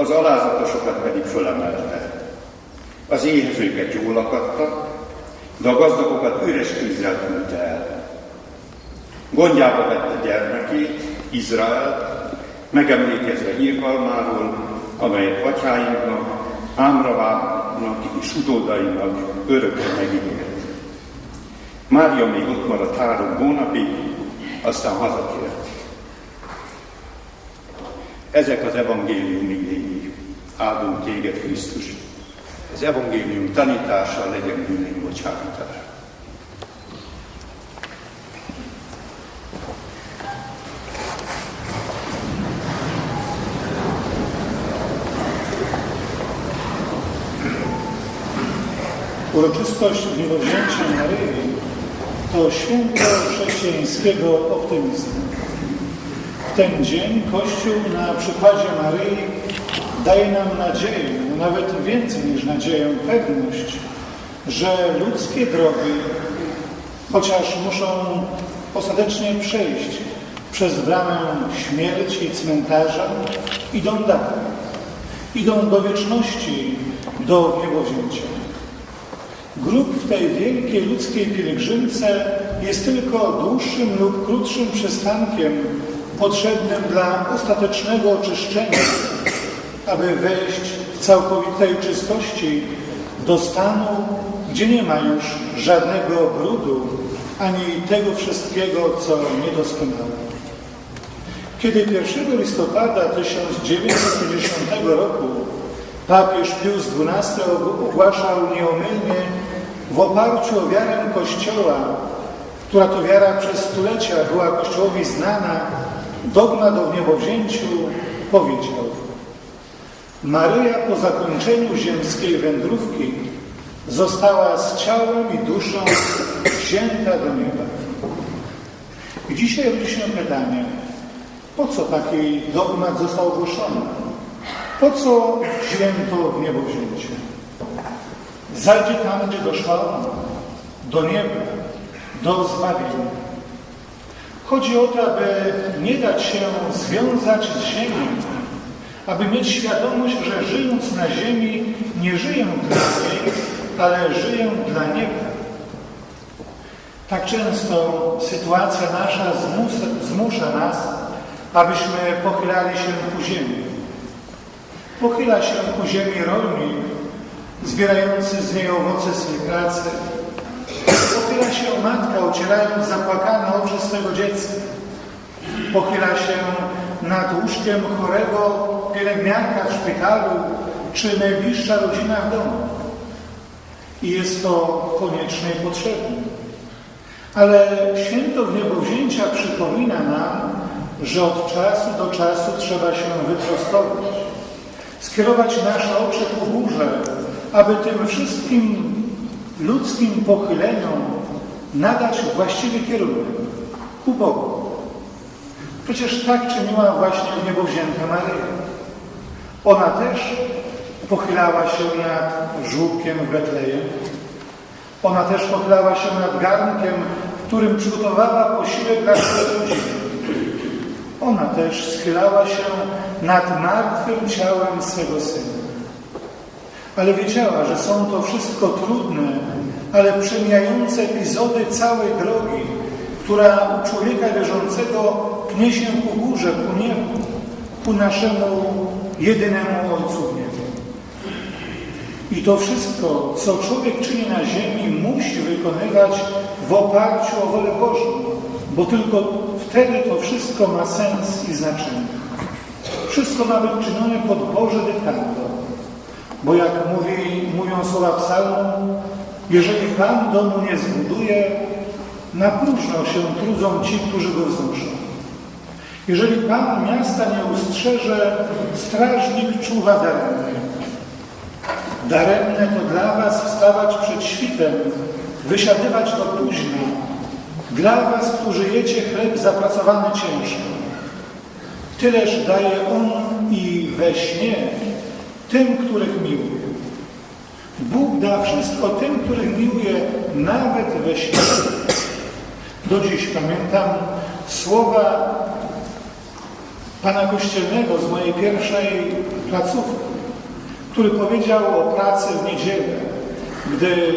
az alázatosokat pedig fölemelte. Az éhezőket jól akadta, de a gazdagokat üres kézzel küldte el. Gondjába vette gyermekét, Izrael, megemlékezve írgalmáról, amelyet atyáinknak, Ámravának és utódainak örökre megígért. Mária még ott maradt három hónapig, aztán hazatért. Ezek az evangélium igényi. Áldunk téged, Krisztus. Az evangélium tanítása legyen bűnünk bocsánatás. Uroczystość niedowzięcia Maryi to święto chrześcijańskiego optymizmu. W ten dzień Kościół na przykładzie Maryi daje nam nadzieję, no nawet więcej niż nadzieję, pewność, że ludzkie drogi, chociaż muszą ostatecznie przejść przez bramę śmierci i cmentarza, idą dalej. Idą do wieczności, do niebowzięcia. Grób w tej wielkiej ludzkiej pielgrzymce jest tylko dłuższym lub krótszym przystankiem potrzebnym dla ostatecznego oczyszczenia, aby wejść w całkowitej czystości do stanu, gdzie nie ma już żadnego brudu ani tego wszystkiego, co niedoskonałe. Kiedy 1 listopada 1950 roku papież Pius XII ogłaszał nieomylnie w oparciu o wiarę Kościoła, która to wiara przez stulecia była Kościołowi znana, dogma do wniebowzięciu powiedział Maryja po zakończeniu ziemskiej wędrówki została z ciałem i duszą wzięta do nieba. I dzisiaj rodzi pytanie, po co taki dogmat został ogłoszony? Po co święto w niebowzięcie? Zajdzie tam, gdzie doszła ona, do nieba, do zbawienia. Chodzi o to, aby nie dać się związać z ziemią, aby mieć świadomość, że żyjąc na ziemi nie żyję dla niej, ale żyję dla nieba. Tak często sytuacja nasza zmusza, zmusza nas, abyśmy pochylali się ku ziemi. Pochyla się ku ziemi rolnik, zbierający z niej owoce swej pracy. Pochyla się matka, ocierając zapłakane oczy swego dziecka. Pochyla się nad łóżkiem chorego pielęgniarka w szpitalu, czy najbliższa rodzina w domu. I jest to konieczne i potrzebne. Ale święto wniebowzięcia przypomina nam, że od czasu do czasu trzeba się wyprostować, skierować nasze oczy ku górze, aby tym wszystkim ludzkim pochyleniom nadać właściwy kierunek ku Bogu. Przecież tak czyniła właśnie niebowzięta Maryja. Ona też pochylała się nad żłóbkiem w Betlejem. Ona też pochylała się nad garnkiem, w którym przygotowała posiłek dla swojej rodziny. Ona też schylała się nad martwym ciałem swego syna. Ale wiedziała, że są to wszystko trudne, ale przemijające epizody całej drogi, która u człowieka wierzącego pnie się ku górze, ku niebu, ku naszemu jedynemu Ojcu w niebie. I to wszystko, co człowiek czyni na ziemi, musi wykonywać w oparciu o wolę Bożą, bo tylko wtedy to wszystko ma sens i znaczenie. Wszystko ma być czynione pod Boże dyktando. Bo jak mówi, mówią słowa psalmu, jeżeli Pan domu nie zbuduje, na się trudzą ci, którzy go wznoszą. Jeżeli Pan miasta nie ustrzeże, strażnik czuwa daremnie. Daremne to dla was wstawać przed świtem, wysiadywać do późno. Dla was, którzy jecie chleb zapracowany ciężko. Tyleż daje On i we śnie tym, których miłuje. Bóg da wszystko tym, których miłuje, nawet we śnie. Do dziś pamiętam słowa Pana Kościelnego z mojej pierwszej placówki, który powiedział o pracy w niedzielę, gdy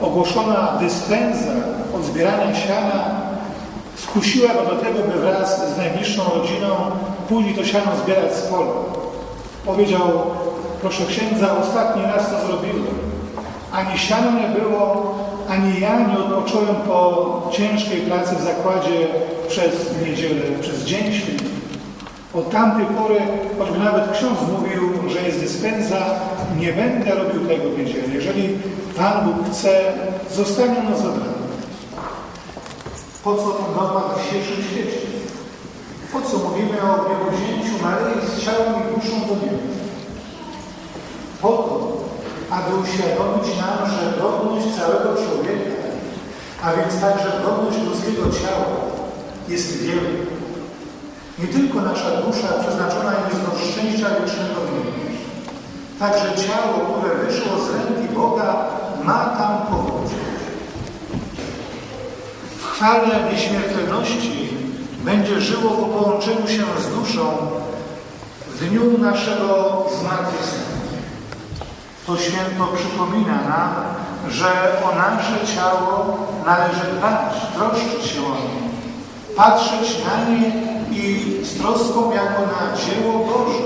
ogłoszona dyspensa od zbierania siana skusiła go do tego, by wraz z najbliższą rodziną pójść to siano zbierać z pola. Powiedział, proszę księdza, ostatni raz to zrobiłem. Ani siano nie było, ani ja nie odpocząłem po ciężkiej pracy w zakładzie przez niedzielę, przez dzień święty. Od tamtej pory, choćby nawet ksiądz mówił, że jest dyspensa, nie będę robił tego w niedzielę. Jeżeli Pan Bóg chce, zostanie ono zabrane. Po co ten dogmat w dzisiejszym świecie? Po co mówimy o niebowzięciu Maryi z ciałem i duszą do nieba? Po to, aby uświadomić nam, że godność całego człowieka, a więc także godność ludzkiego ciała jest wielka. Nie tylko nasza dusza przeznaczona jest do szczęścia wiecznego niebie. Także ciało, które wyszło z ręki Boga, ma tam powrócić. W chwale nieśmiertelności będzie żyło po połączeniu się z duszą w dniu naszego zmartwychwstania. To święto przypomina nam, że o nasze ciało należy dbać, troszczyć się o nie, patrzeć na nie i z troską jako na dzieło Boże,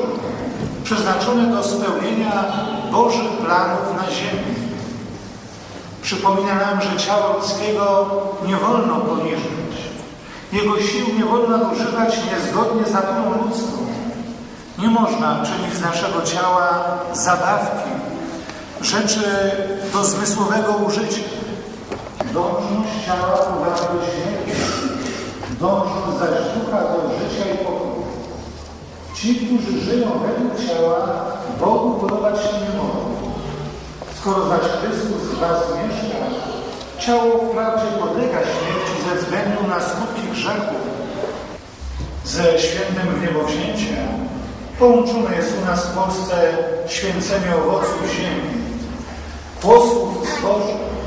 przeznaczone do spełnienia Bożych planów na ziemi. Przypomina nam, że ciała ludzkiego nie wolno poniżyć. Jego sił nie wolno używać niezgodnie z naturą ludzką. Nie można czynić z naszego ciała zabawki, rzeczy do zmysłowego użycia. Dążność ciała prowadzi do śmierci, dążność zaś ducha do życia i pokoju. Ci, którzy żyją według ciała, Bogu podobać się nie mogą. Skoro zaś Chrystus w was mieszka, ciało wprawdzie podlega śmierci ze względu na skutki grzechu. Ze świętym wniebowzięciem połączone jest u nas w Polsce święcenie owoców ziemi, rosto, rosto,